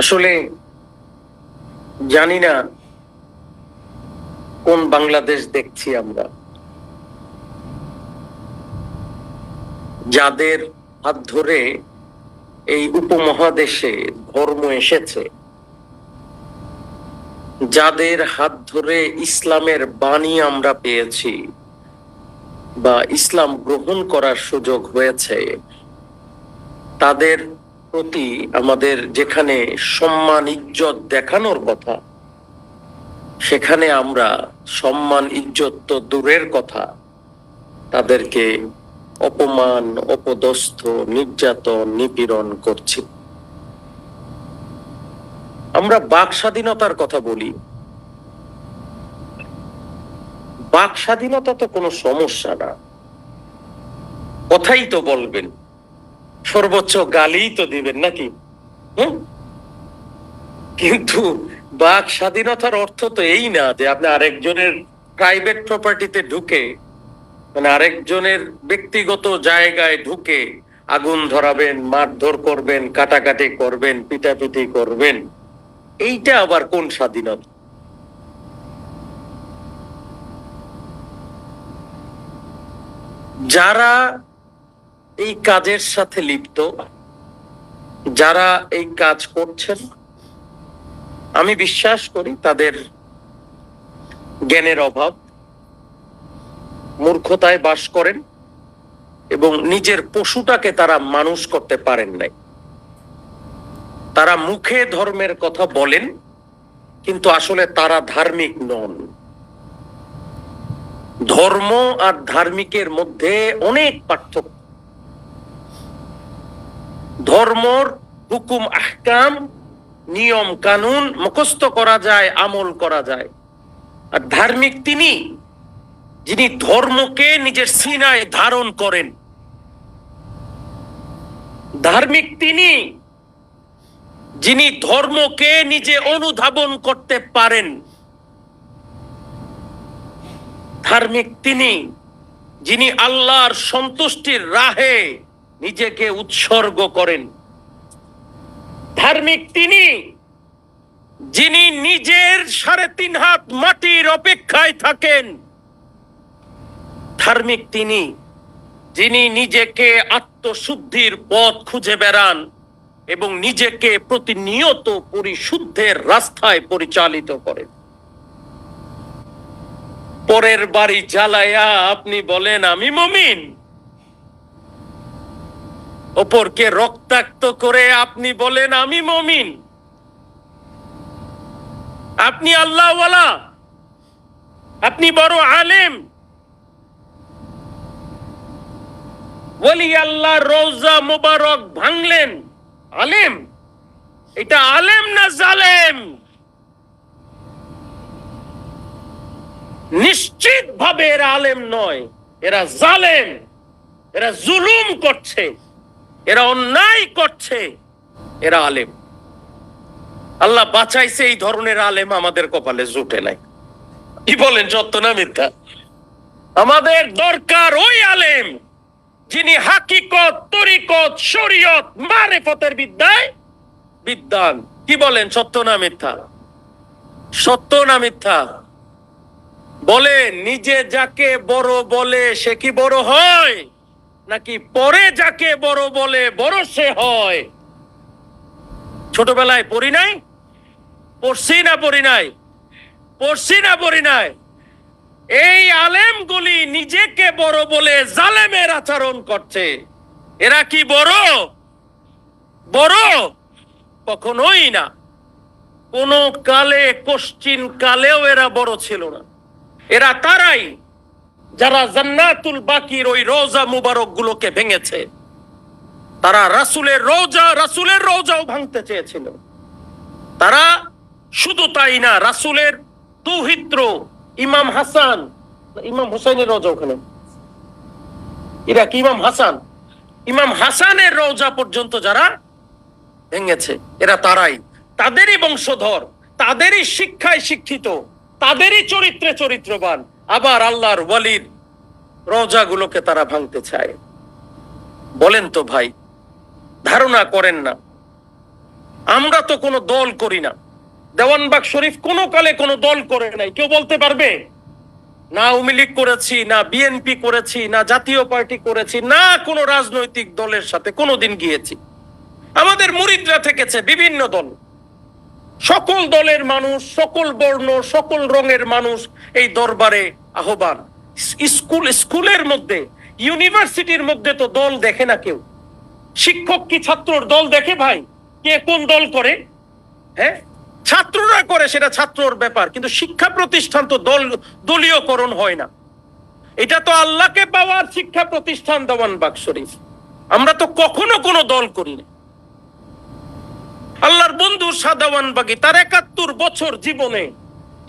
আসলে জানি না কোন বাংলাদেশ দেখছি আমরা। যাদের হাত ধরে এই উপমহাদেশে ধর্ম এসেছে, যাদের হাত ধরে ইসলামের বাণী আমরা পেয়েছি বা ইসলাম গ্রহণ করার সুযোগ হয়েছে, তাদের প্রতি আমাদের যেখানে সম্মান, ইজ্জত দেখানোর কথা, সেখানে আমরা সম্মান, ইজ্জত তো দূরের কথা। তাদেরকে অপমান, অপদস্থ, নির্যাতন, নিপীড়ন করছি। আমরা বাক স্বাধীনতার কথা বলি। বাক স্বাধীনতা তো কোনো সমস্যা না। কথাই তো বলবেন। সর্বোচ্চ গালি তো দিবেন নাকি? কিন্তু বাক স্বাধীনতার অর্থ তো এই না যে আপনি আরেকজনের প্রাইভেট প্রপার্টিতে ঢুকে মানে আরেকজনের ব্যক্তিগত জায়গায় ঢুকে আগুন ধরাবেন, মারধর করবেন, কাটাকাটি করবেন, পিটাপিটি করবেন। এইটা আবার কোন স্বাধীনতা? যারা এই কাজের সাথে লিপ্ত। যারা এই কাজ করছেন, আমি বিশ্বাস করি তাদের জ্ঞানের অভাব, মূর্খতায় বাস করেন এবং নিজের পশুটাকে তারা মানুষ করতে পারেন নাই। তারা মুখে ধর্মের কথা বলেন, কিন্তু আসলে তারা ধার্মিক নন। ধর্ম আর ধার্মিকের মধ্যে অনেক পার্থক্য। ধর্মর হুকুম, আহকাম, নিয়ম, কানুন মুখস্থ করা যায়, আমল করা যায়। আর ধার্মিক তিনি, যিনি ধর্মকে নিজের সিনায় ধারণ করেন। ধার্মিক তিনি, যিনি ধর্মকে নিজে অনুধাবন করতে পারেন। ধার্মিক তিনি, যিনি আল্লাহর সন্তুষ্টির রাহে নিজেকে উৎসর্গ করেন। ধার্মিক তিনি, যিনি নিজের সাড়ে তিন হাত মাটির অপেক্ষায় থাকেন। ধার্মিক তিনি, যিনি নিজেকে আত্মশুদ্ধির পথ খুঁজে বেড়ান এবং নিজেকে প্রতিনিয়ত পরিশুদ্ধের রাস্তায় পরিচালিত করেন। পরের বাড়ি জ্বালায়া আপনি বলেন, আমি মমিন। অপরকে রক্তাক্ত করে আপনি বলেন, আমি মমিন। আপনি আল্লাহওয়ালা। আপনি বড় আলেম। ওলি আল্লাহ রোজা মোবারক ভাঙলেন। আলেম? এটা আলেম না জালেম? নিশ্চিত ভাবে এরা আলেম নয়, এরা জালেম। এরা জুলুম করছে। এরা অন্যায় করছে। এরা আলেম। আল্লাহ বাঁচাইছে এই ধরনের আলেম আমাদের কপালে জুটে নাই। কি বলেন সত্য না মিথ্যা? আমাদের দরকার ওই আলেম যিনি হাকিকত, তরিকত, শরীয়ত, মারেফতের বিদ্যায় বিদ্যান। কি বলেন সত্য না মিথ্যা? সত্য না মিথ্যা? বলে, নিজে যাকে বড় বলে সে কি বড় হয়? নাকি পরে যাকে বড় বলে বড় সে হয়? ছোটবেলায় পড়ি নাই, পড়ছি না পড়ি নাই, পড়ছি না পড়ি নাই। এই আলেমগুলি নিজেকে বড় বলে জালেমের আচরণ করছে। এরা কি বড়? বড়? কখনোই না। কোন কালে, কোশ্চিন কালেও এরা বড় ছিল না। এরা তারাই যারা জান্নাতুল বাকির ওই রোজা মুবারক গুলোকে ভেঙেছে, তারা রাসুলের রোজা, রাসুলের রোজাও ভাঙতে চেয়েছিল। তারা শুধু তাই না, রাসুলের দুহিত্র, ইমাম হাসান, ইমাম হুসাইনের রোজা ওখানে। এরা কি ইমাম হাসান? ইমাম হাসানের রোজা পর্যন্ত যারা ভেঙেছে, এরা তারাই। তাদেরই বংশধর, তাদেরই শিক্ষায় শিক্ষিত, তাদেরই চরিত্রে চরিত্রবান আবার আল্লাহর ওয়ালির রোজাগুলোকে তারা ভাঙতে চায়। বলেন তো ভাই, ধারণা করেন না। আমরা তো কোনো দল করি না। দেওয়ানবাগ শরীফ কোনো কালে কোনো দল করে নাই। কেউ বলতে পারবে? না আওয়ামী লীগ করেছি, না বিএনপি করেছি, না জাতীয় পার্টি করেছি, না কোনো রাজনৈতিক দলের সাথে কোনোদিন গিয়েছি। আমাদের মুরিদরা থেকেছে বিভিন্ন দল। সকল দলের মানুষ, সকল বর্ণ, সকল রঙের মানুষ এই দরবারে আহ্বান। স্কুল, স্কুলের মধ্যে, ইউনিভার্সিটির মধ্যে তো দল দেখে না কেউ। শিক্ষক কি ছাত্রর দল দেখে ভাই? কে কোন দল করে? হ্যাঁ? ছাত্ররা করে, সেটা ছাত্রর ব্যাপার, কিন্তু শিক্ষা প্রতিষ্ঠান তো দল, দলীয়করণ হয় না। এটা তো আল্লাহকে পাওয়ার শিক্ষা প্রতিষ্ঠান দেওয়ান বাক শরীফ আমরা তো কখনো কোনো দল করি না আল্লাহর বন্ধু সাদাওয়ান বাগি, তার একাত্তর বছর জীবনে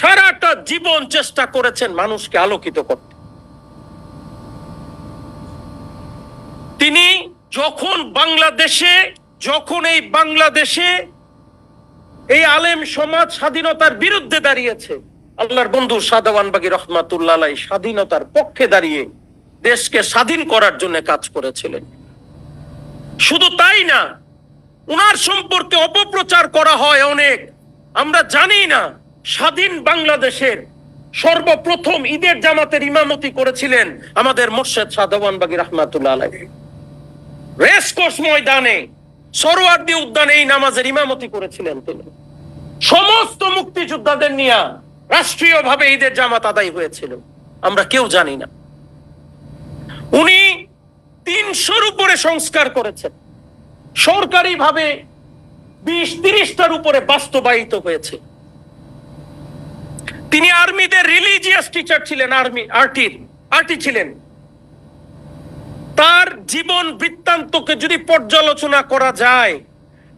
সারাটা জীবন চেষ্টা করেছেন মানুষকে আলোকিত করতে। তিনি যখন বাংলাদেশে, যখন এই বাংলাদেশে এই আলেম সমাজ স্বাধীনতার বিরুদ্ধে দাঁড়িয়েছে, আল্লাহর বন্ধু সাদাওয়ান বাগি রহমাতুল্লাহ স্বাধীনতার পক্ষে দাঁড়িয়ে দেশকে স্বাধীন করার জন্য কাজ করেছিলেন। শুধু তাই না উনার সম্পর্কে অপপ্রচার করা হয় অনেক। আমরা জানি না, স্বাধীন বাংলাদেশের সর্বপ্রথম ঈদের জামাতের ইমামতি করেছিলেন আমাদের মোর্শেদ সাদাওয়ান বাগি রহমাতুল্লাহ রেসকোর্স ময়দানে সরোয়ার্দী উদ্যানে এই নামাজের ইমামতি করেছিলেন তিনি। সমস্ত মুক্তিযোদ্ধাদের নিয়ে রাষ্ট্রীয়ভাবে ঈদের জামাত আদায় হয়েছিল। আমরা কেউ জানি না। উনি তিনশোর উপরে সংস্কার করেছেন। সরকারিভাবে বিশ তিরিশটার উপরে বাস্তবায়িত হয়েছে। তিনি আর্মিদের রিলিজিয়াস টিচার ছিলেন, আর্মি, আর্টির, আর্টি ছিলেন। তার জীবন বৃত্তান্তকে যদি পর্যালোচনা করা যায়,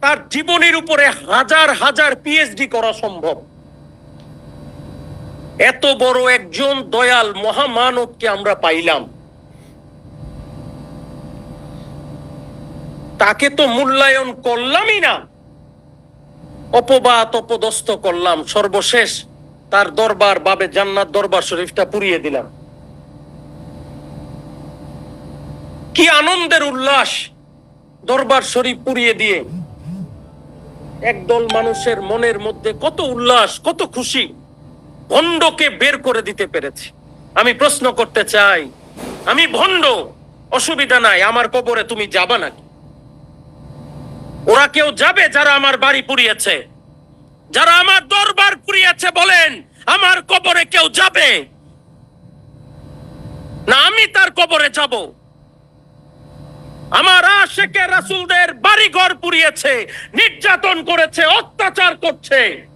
তার জীবনের উপরে হাজার হাজার পিএইচডি করা সম্ভব। এত বড় একজন দয়াল মহামানবকে আমরা পাইলাম। তাকে তো মূল্যায়ন করলামই না। অপবাদ, অপদস্থ করলাম। সর্বশেষ তার দরবার, বাবে জান্নাত দরবার শরীফটা পুড়িয়ে দিলাম। কি আনন্দের উল্লাস দরবার শরীফ পুড়িয়ে দিয়ে। একদল মানুষের মনের মধ্যে কত উল্লাস, কত খুশি। ভণ্ডকে বের করে দিতে পেরেছি। আমি প্রশ্ন করতে চাই, আমি ভণ্ড, অসুবিধা নাই, আমার কবরে তুমি যাবা নাকি? ওরা কেউ যাবে যারা আমার বাড়ি পুড়িয়েছে। যারা আমার দরবার পুড়িয়েছে বলেন, আমার কবরে কেউ যাবে? না, আমি তার কবরে যাব। আমার আশেকে রাসুলদের বাড়ি ঘর পুড়িয়েছে, নির্যাতন করেছে, অত্যাচার করছে।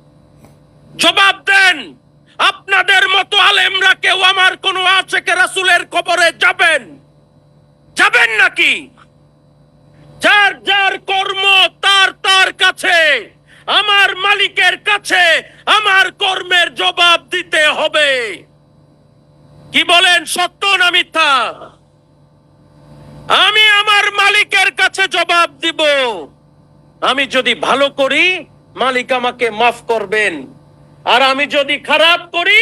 জবাব দেন, আপনাদের মতো আলেমরা কেউ আমার কোন আশেকে রাসুলের কবরে যাবেন? যাবেন নাকি? যার যার কর্ম তার তার কাছে, আমার মালিকের কাছে আমার কর্মের জবাব দিতে হবে। কি বলেন সত্য না মিথ্যা? আমি আমার মালিকের কাছে জবাব দিব। আমি যদি ভালো করি, মালিক আমাকে মাফ করবেন। আর আমি যদি খারাপ করি,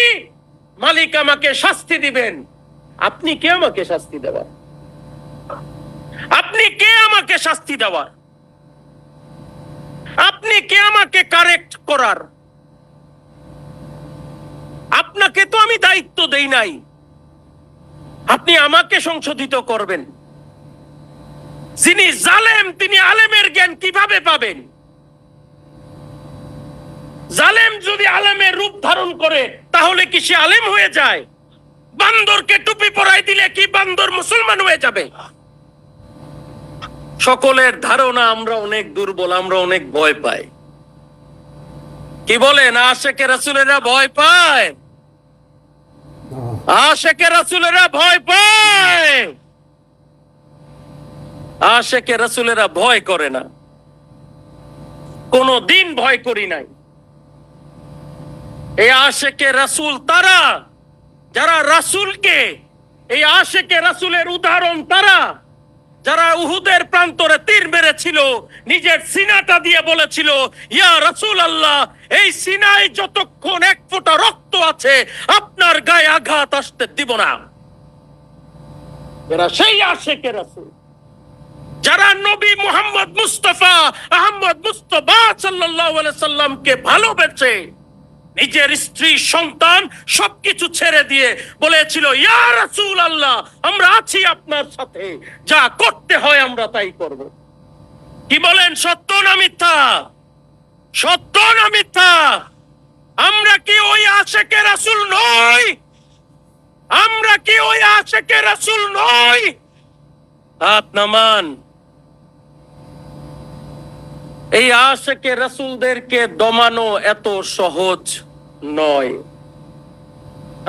মালিক আমাকে শাস্তি দিবেন। আপনি কে আমাকে শাস্তি দেবেন? আপনি কে আমাকে শাস্তি দেওয়ার? আপনি কে আমাকে কারেক্ট করার? আপনাকে তো আমি দায়িত্ব দেই নাই। আপনি আমাকে সংশোধিত করবেন। যিনি জালেম, তিনি আলেমের জ্ঞান কীভাবে পাবেন? জালেম যদি আলেমের রূপ ধারণ করে, তাহলে কি সে আলেম হয়ে যায়? বান্দরকে টুপি পরাই দিলে কি বান্দর মুসলমান হয়ে যাবে? সকলের ধারণা, আমরা অনেক দুর্বল, আমরা অনেক ভয় পাই। কি বলেন? আশেকে রাসুলেরা ভয় পায়? আশেকে রাসুলেরা ভয় পায়? আশেকে রাসুলেরা ভয় করে না। কোনো দিন ভয় করি নাই। এই আশেকে রাসুল তারা? যারা রাসুলকে, এই আশেকে রাসুলের উদাহরণ তারা? যারা উহুদের প্রান্তরে তীর মেরেছিল, নিজের সিনাটা দিয়ে বলেছিল, ইয়া রাসূল আল্লাহ এই সিনায় যতক্ষণ এক ফোঁটা রক্ত আছে, আপনার গায়ে আঘাত আসতে দিব না। যারা নবী মোহাম্মদ মুস্তফা আহমদ মুস্তফা আলাইহি সাল্লামকে ভালোবেসে নিজের স্ত্রী, সন্তান সবকিছু ছেড়ে দিয়ে বলেছিল, ইয়া রাসূল আল্লাহ আমরা আছি আপনার সাথে। যা করতে হয় আমরা তাই করব। কি বলেন, সত্য না মিথ্যা? সত্য না মিথ্যা? আমরা কি ওই আশেকে রাসূল নই? আমরা কি ওই আশেকে রাসূল নই? হাত নামান। এই আশেকে রাসূলদেরকে দমানো এত সহজ নয়।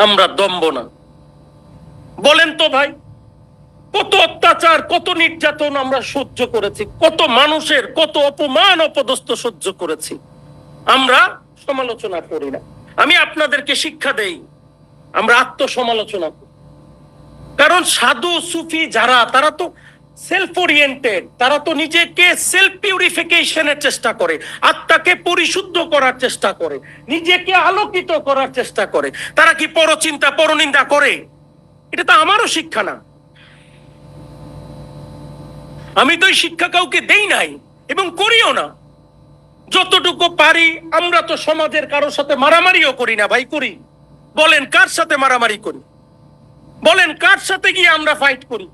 আমরা দম্ব না। বলেন তো ভাই, কত অত্যাচার, কত নির্যাতন আমরা সহ্য করেছি, কত মানুষের কত অপমান অপদস্থ সহ্য করেছি। আমরা সমালোচনা করি না। আমি আপনাদেরকে শিক্ষা দেই, আমরা আত্মসমালোচনা করি। কারণ সাধু, সুফি যারা, তারা তো সেলফ ওরিয়েন্টেড তারা তো নিজেকে সেলফ পিউরিফিকেশনের চেষ্টা করে, আত্মাকে পরিশুদ্ধ করার চেষ্টা করে, নিজেকে আলোকিত করার চেষ্টা করে। তারা কি পরচিন্তা, পরনিন্দা করে? এটা তো আমারও শিক্ষা না। আমি তো শিক্ষা কাউকে দেই নাই এবং করিও না। যতটুকু পারি, আমরা তো সমাজের কারোর সাথে মারামারিও করি না, ভাই, করি। বলেন কার সাথে মারামারি করি? বলেন কার সাথে গিয়ে আমরা ফাইট করি?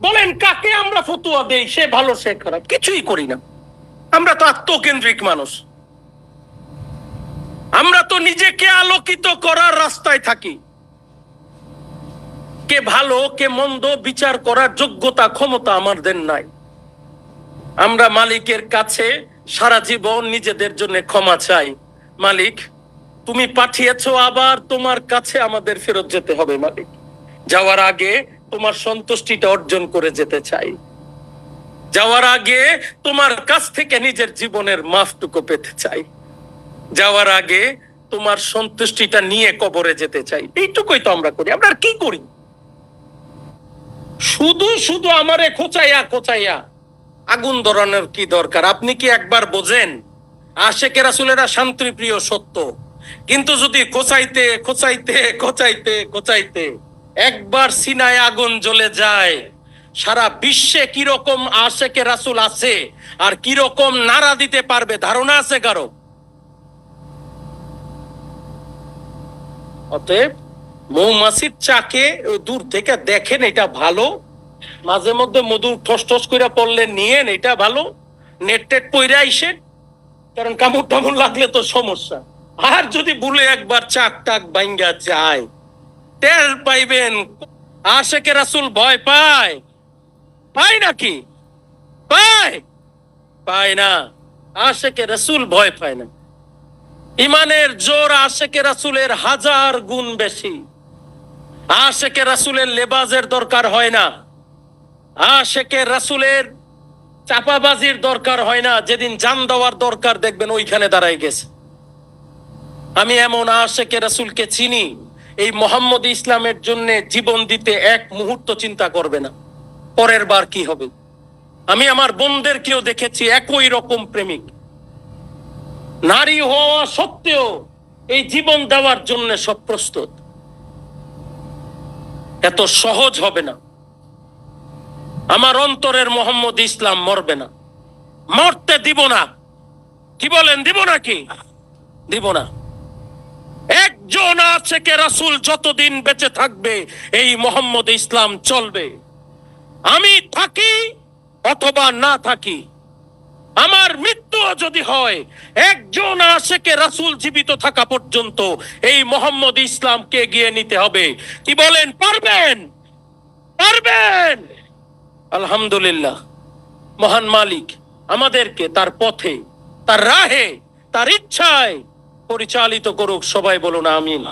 বলেন, কাকে আমরা ফতুয়া দেই? সে ভালো, সে খারাপ। কিছুই করি না। আমরা তো আত্মকেন্দ্রিক মানুষ। আমরা তো নিজেকে আলোকিত করার রাস্তায় থাকি। কে ভালো, কে মন্দ, বিচার করার যোগ্যতা, ক্ষমতা আমাদের নাই। আমরা মালিকের কাছে সারা জীবন নিজেদের জন্য ক্ষমা চাই। মালিক, তুমি পাঠিয়েছো, আবার তোমার কাছে আমাদের ফেরত যেতে হবে, মালিক। যাওয়ার আগে তোমার সন্তুষ্টিটা অর্জন করে যেতে চাই। যাওয়ার আগে তোমার কাছ থেকে নিজের জীবনের মাফটুকু পেতে চাই। যাওয়ার আগে তোমার সন্তুষ্টিটা নিয়ে কবরে যেতে চাই। এইটুকুই তো আমরা করি। আমরা কি করি? শুধু শুধু আমারে খোঁচাইয়া খোঁচাইয়া। আগুন ধরানোর কি দরকার? আপনি কি একবার বোঝেন? আশেকের রাসুলেরা শান্তিপ্রিয় সত্য। কিন্তু যদি খোঁচাইতে খোঁচাইতে খোঁচাইতে খোঁচাইতে একবার সিনায় আগুন জ্বলে যায়। সারা বিশ্বে কীরকম আশেকে রাসুল আছে আর কীরকম নাড়া দিতে পারবে ধারণা আছে কারও? অতএব মৌমাছির চাকে দূর থেকে দেখেন এটা ভালো। মাঝে মধ্যে মধু ঠস ঠস করে পড়লে নিয়েন, এটা ভালো। নেট টেট পইরা আইসেন, কারণ কামড় টামড় লাগলে তো সমস্যা। আর যদি ভুলে একবার চাক টাক বাইঙ্গা যায় টের পাইবেন আশেকে রাসুল ভয় পায়। পায় নাকি? পায়। পায় না আশেকে রাসুল ভয় পায় না। ইমানের জোর আশেকে রাসুলের হাজার গুণ বেশি। আশেকে রাসুলের লেবাজের দরকার হয় না। আশেকে রাসুলের চাপাবাজির দরকার হয় না। যেদিন জান দেওয়ার দরকার দেখবেন ওইখানে দাঁড়াই গেছে। আমি এমন আশেকে রাসুলকে চিনি। এই মোহাম্মদ ইসলামের জন্য জীবন দিতে এক মুহূর্ত চিন্তা করবে না। পরের বার কি হবে? আমি আমার বোনদেরকেও দেখেছি একই রকম প্রেমিক। নারী হওয়া সত্ত্বেও এই জীবন দেওয়ার জন্য সব প্রস্তুত। এত সহজ হবে না। আমার অন্তরের মোহাম্মদ ইসলাম মরবে না। মরতে দিব না। কি বলেন, দিব নাকি? দিব না। একজন আছে কে রাসুল যতদিন বেঁচে থাকবে, এই মোহাম্মদ ইসলাম চলবে। আমি থাকি অথবা না থাকি, আমার মৃত্যু যদি হয়, একজন আশেকে রাসুল জীবিত থাকা পর্যন্ত, এই মোহাম্মদ ইসলামকে এগিয়ে নিতে হবে। কি বলেন? পারবেন? পারবেন? আলহামদুলিল্লাহ। মহান মালিক আমাদেরকে তার পথে, তার রাহে, তার ইচ্ছায় পরিচালিত করুক সবাই বলুন আমিন।